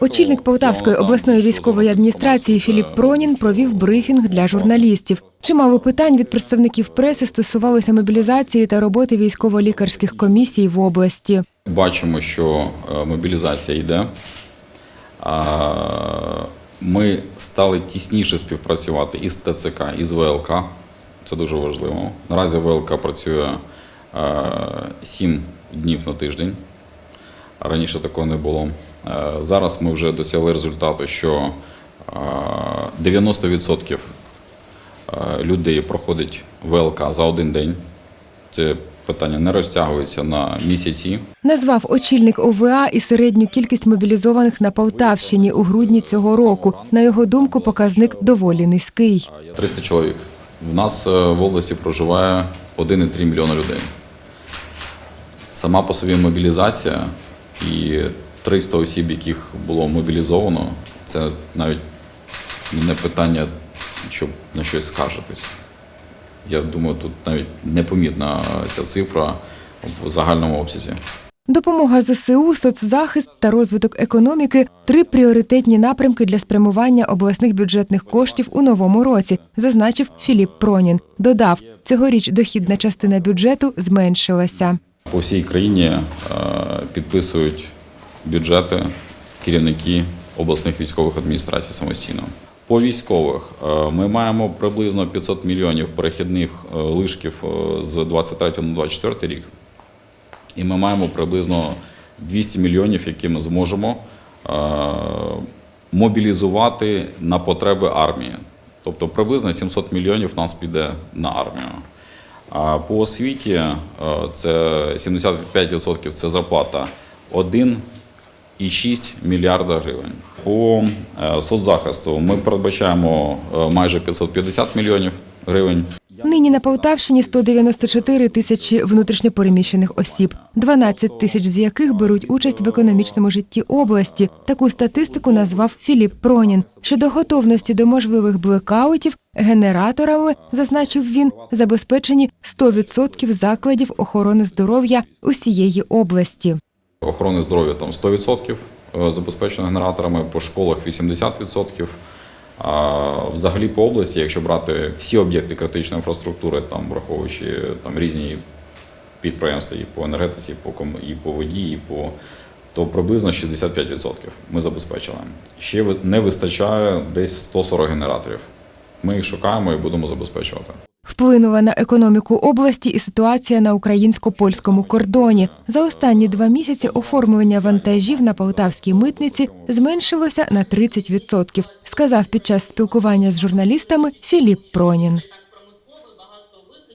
Очільник Полтавської обласної військової адміністрації Філіп Пронін провів брифінг для журналістів. Чимало питань від представників преси стосувалося мобілізації та роботи військово-лікарських комісій в області. Бачимо, що е, мобілізація йде. Ми стали тісніше співпрацювати із ТЦК, із ВЛК. Це дуже важливо. Наразі ВЛК працює 7 днів на тиждень. Раніше такого не було. Е, Зараз ми вже досягли результату, що е, 90% е, людей проходить ВЛК за один день. Це питання не розтягується на місяці. Назвав очільник ОВА і середню кількість мобілізованих на Полтавщині у грудні цього року. На його думку, показник доволі низький. 300 чоловік. В нас е, в області проживає 1,3 мільйона людей. Сама по собі мобілізація і 300 осіб, яких було мобілізовано, це навіть не питання, щоб на щось скаржитись. Я думаю, тут навіть непомітна ця цифра в загальному обсязі. Допомога ЗСУ, соцзахист та розвиток економіки три пріоритетні напрямки для спрямування обласних бюджетних коштів у новому році, зазначив Філіп Пронін. Додав, цьогоріч дохідна частина бюджету зменшилася. По всій країні е, підписують бюджети керівники обласних військових адміністрацій самостійно. По військових е, ми маємо приблизно 500 мільйонів перехідних е, лишків е, з 23 на 24 рік. І ми маємо приблизно 200 мільйонів, які ми зможемо мобілізувати на потреби армії. Тобто приблизно 700 мільйонів нас піде на армію. А по освіті це 75% це зарплата 1,6 мільярда гривень. По е, соцзахисту ми передбачаємо е, майже 550 мільйонів гривень. Нині на Полтавщині 194 тисячі внутрішньопереміщених осіб, 12 тисяч з яких беруть участь в економічному житті області. Таку статистику назвав Філіп Пронін. Щодо готовності до можливих блекаутів, генераторами, зазначив він, забезпечені 100% закладів охорони здоров'я усієї області. Охорони здоров'я там 100% е, забезпечено генераторами, по школах 80%. А взагалі по області, якщо брати всі об'єкти критичної інфраструктури, там враховуючи там різні підприємства і по енергетиці, і по і по воді, і по то приблизно 65% ми забезпечили. Ще не вистачає десь 140 генераторів. Ми їх шукаємо і будемо забезпечувати. Вплинула на економіку області і ситуація на українсько-польському кордоні. За останні два місяці оформлення вантажів на полтавській митниці зменшилося на 30%, сказав під час спілкування з журналістами Філіп Пронін.